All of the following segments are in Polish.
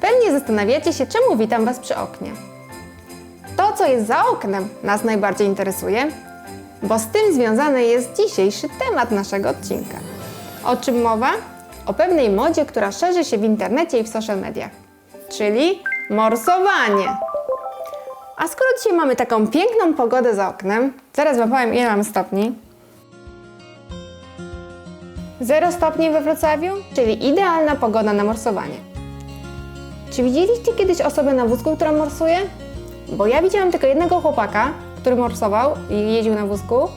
Pewnie zastanawiacie się, czemu witam Was przy oknie. To, co jest za oknem, nas najbardziej interesuje, bo z tym związany jest dzisiejszy temat naszego odcinka. O czym mowa? O pewnej modzie, która szerzy się w internecie i w social mediach, czyli morsowanie. A skoro dzisiaj mamy taką piękną pogodę za oknem, zaraz wam powiem ile mam stopni. 0 stopni we Wrocławiu, czyli idealna pogoda na morsowanie. Czy widzieliście kiedyś osobę na wózku, która morsuje? Bo ja widziałam tylko jednego chłopaka, który morsował i jeździł na wózku,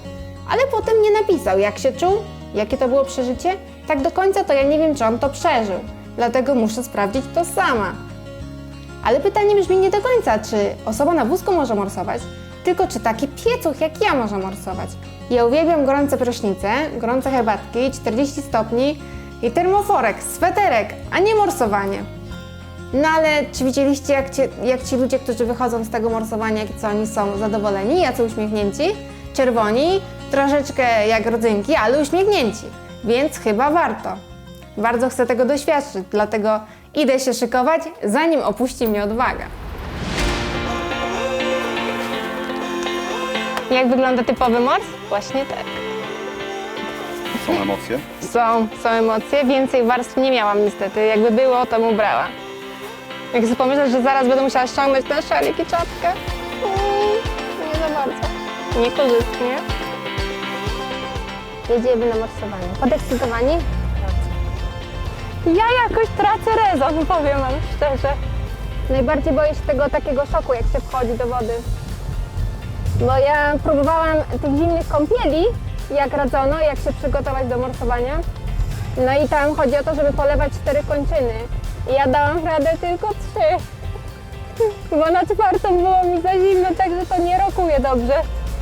ale potem nie napisał, jak się czuł, jakie to było przeżycie. Tak do końca to ja nie wiem, czy on to przeżył, dlatego muszę sprawdzić to sama. Ale pytanie brzmi nie do końca, czy osoba na wózku może morsować, tylko czy taki piecuch jak ja może morsować. Ja uwielbiam gorące prysznice, gorące herbatki, 40 stopni i termoforek, sweterek, a nie morsowanie. No ale czy widzieliście, jak ci, jak ci ludzie, którzy wychodzą z tego morsowania, co oni są zadowoleni, jacy uśmiechnięci? Czerwoni, troszeczkę jak rodzynki, ale uśmiechnięci. Więc chyba warto. Bardzo chcę tego doświadczyć, dlatego idę się szykować, zanim opuści mnie odwaga. Jak wygląda typowy mors? Właśnie tak. Są emocje. Są, są emocje, więcej warstw nie miałam niestety. Jakby było, to mu brała. Jak sobie pomyśleć, że zaraz będę musiała ściągnąć ten szalik i czapkę. Mm, nie za bardzo. Niekorzystnie. Jedziemy na morsowanie. Podekscytowani? Ja jakoś tracę rezon, powiem wam szczerze. Najbardziej boję się tego takiego szoku, jak się wchodzi do wody. Bo ja próbowałam tych zimnych kąpieli, jak radzono, jak się przygotować do morsowania. No i tam chodzi o to, żeby polewać cztery kończyny. I ja dałam radę tylko trzy. Bo na czwartą było mi za zimno, także to nie rokuje dobrze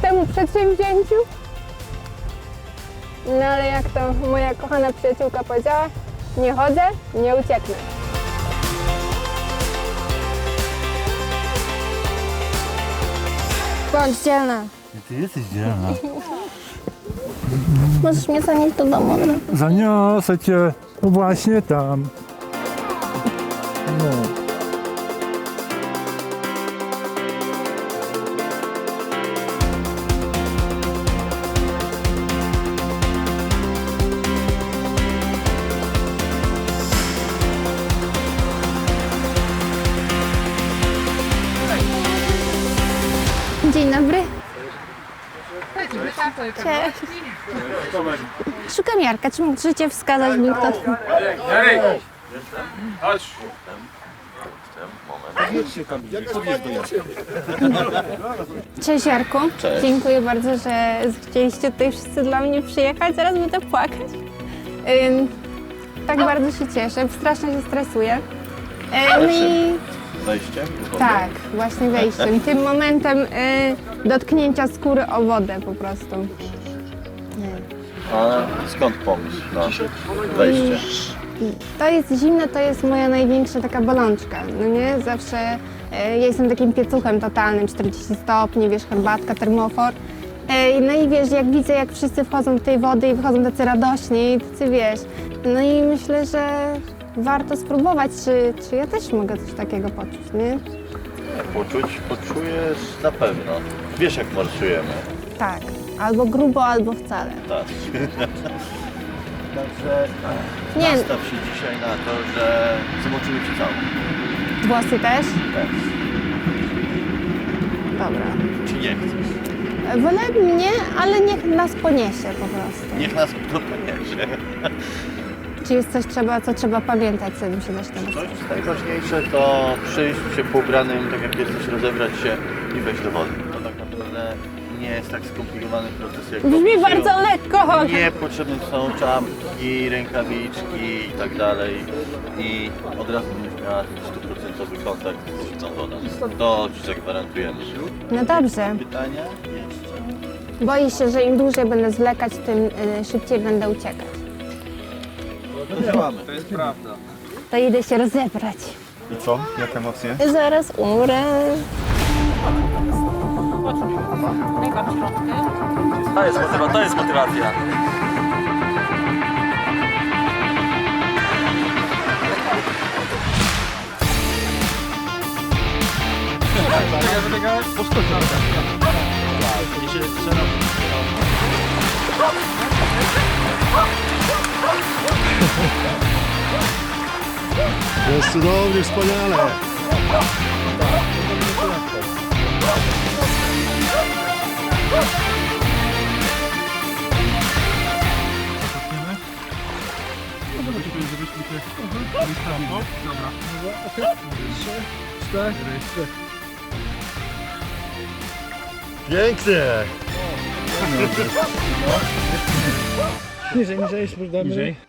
temu przedsięwzięciu. No ale jak to moja kochana przyjaciółka powiedziała, nie chodzę, nie ucieknę. Bądź dzielna. Ty jesteś dzielna. Możesz mnie zanieść do domu. Zaniosę cię właśnie tam. No. Cześć. Szukam Jarka. Czy możecie wskazać mi kto? Jarek! Chodź! Cześć Jarku. Dziękuję bardzo, że chcieliście tutaj wszyscy dla mnie przyjechać. Zaraz będę płakać. Ym, tak bardzo się cieszę. Strasznie się stresuję. Ym, no i Wejście? tak, właśnie wejściem. Tym momentem y, dotknięcia skóry o wodę po prostu. A skąd pomysł na wejście? To jest zimne, to jest moja największa taka bolączka, no nie? Zawsze e, ja jestem takim piecuchem totalnym, 40 stopni, wiesz, herbatka, termofor. E, no i wiesz, jak widzę, jak wszyscy wchodzą do tej wody i wychodzą tacy radośni, tacy wiesz. No i myślę, że warto spróbować, czy, czy ja też mogę coś takiego poczuć, nie? Poczuć, poczujesz na pewno. Wiesz jak morsujemy. Tak, albo grubo, albo wcale. Tak. Także Nie. nastaw się dzisiaj na to, że zobaczymy Cię całą. Włosy też? Też. Dobra. Czy nie chcesz? Wolę nie, ale niech nas poniesie po prostu. Niech nas to poniesie. Czy jest coś, trzeba, co trzeba pamiętać, zanim się zacznie Coś najważniejsze to przyjść się poubranym, tak jak jesteś, rozebrać się i wejść do wody. To tak naprawdę nie jest tak skomplikowany proces jak Brzmi bardzo lekko. Nie potrzebne są czapki, rękawiczki i tak dalej. I od razu będziesz miała stuprocentowy kontakt z tą wodą. To Ci zagwarantujemy. No dobrze. Pytania? Jeszcze? Boję się, że im dłużej będę zwlekać, tym y, szybciej będę uciekać. Działamy. To jest prawda. To idę się rozebrać. I co? Jak emocje? Zaraz umrę. To jest motywacja. To jest motywacja. Jest cudownie, wspaniale. Pięknie. Niżej, niżej, spróbujmy. Niżej.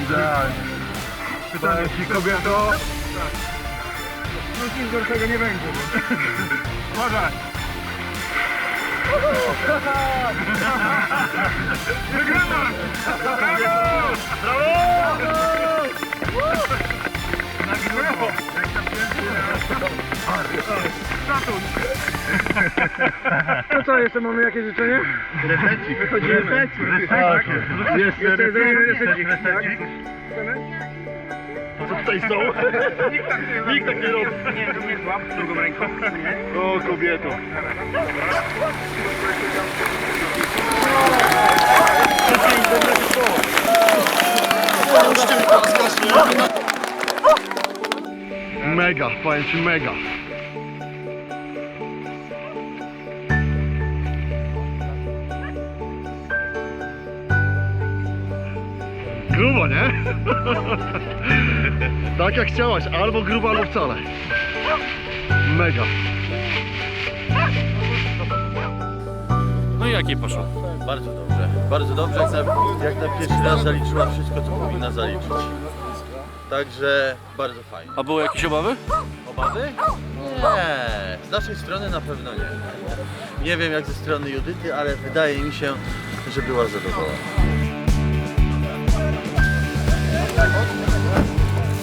Idealnie. Pytanie ci kobieto. No nic gorszego nie będzie. Uważaj. Wygramy! Brawo! Brawo! No co, jeszcze mamy jakieś życzenie? Resecik. Wychodzimy. Resecik. Tak. Jeszcze resecik. Resecik. Co tutaj są? Nikt tak nie Nikt tak nie robi. Nie, nie złap drugą ręką. O kobieto. Mega, powiem ci mega. Grubo, nie? tak jak chciałaś, albo grubo, albo wcale. Mega. No i jakie poszło? Bardzo dobrze. Bardzo dobrze, jak na, jak na pierwszy raz zaliczyła wszystko, co powinna zaliczyć. Także bardzo fajnie. A były jakieś obawy? Obawy? Nie. Z naszej strony na pewno nie. Nie wiem jak ze strony Judyty, ale wydaje mi się, że była zadowolona.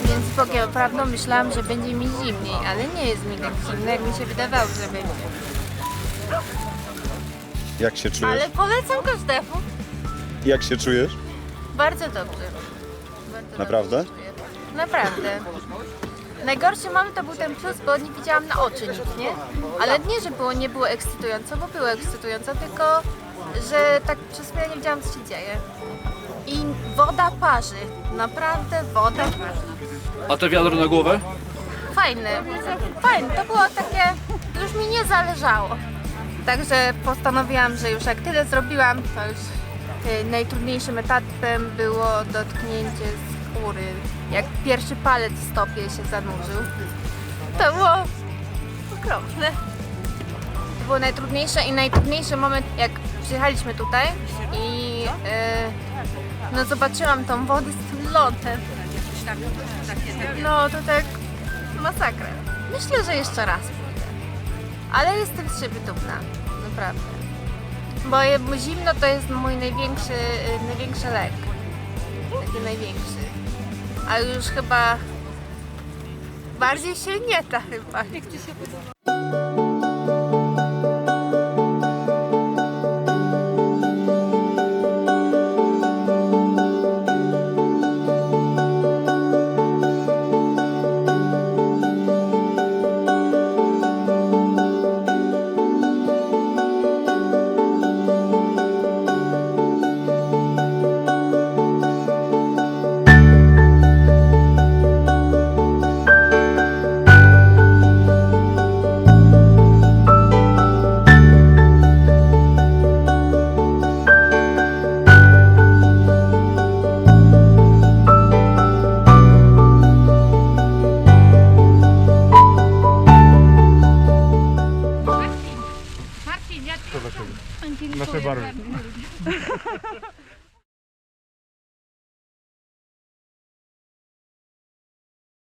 Więc Bogiem prawdą myślałam, że będzie mi zimniej, ale nie jest mi tak zimno, jak mi się wydawało, że będzie. Jak się czujesz? Ale polecam każdemu. Jak się czujesz? Bardzo dobrze. Bardzo Naprawdę? dobrze się czuję. Naprawdę. Najgorszy moment to był ten plus, bo nie widziałam na oczy nic, nie? Ale nie, że było, nie było ekscytująco, bo było ekscytująco, tylko że tak przez chwilę nie wiedziałam, co się dzieje. I woda parzy. Naprawdę woda parzy. A te wiadro na głowę? Fajne, fajne. To było takie, już mi nie zależało. Także postanowiłam, że już jak tyle zrobiłam, to już y, najtrudniejszym etapem było dotknięcie skóry. Jak pierwszy palec w stopie się zanurzył. To było okropne. To było najtrudniejsze i najtrudniejszy moment, jak przyjechaliśmy tutaj i y, no zobaczyłam tą wodę z tym lądem. No to tak masakra. Myślę, że jeszcze raz pójdę. Ale jestem z siebie dumna, naprawdę. Bo zimno to jest mój największy, największy lek. Taki największy. A już chyba bardziej się nie da chyba. Nasze barwy.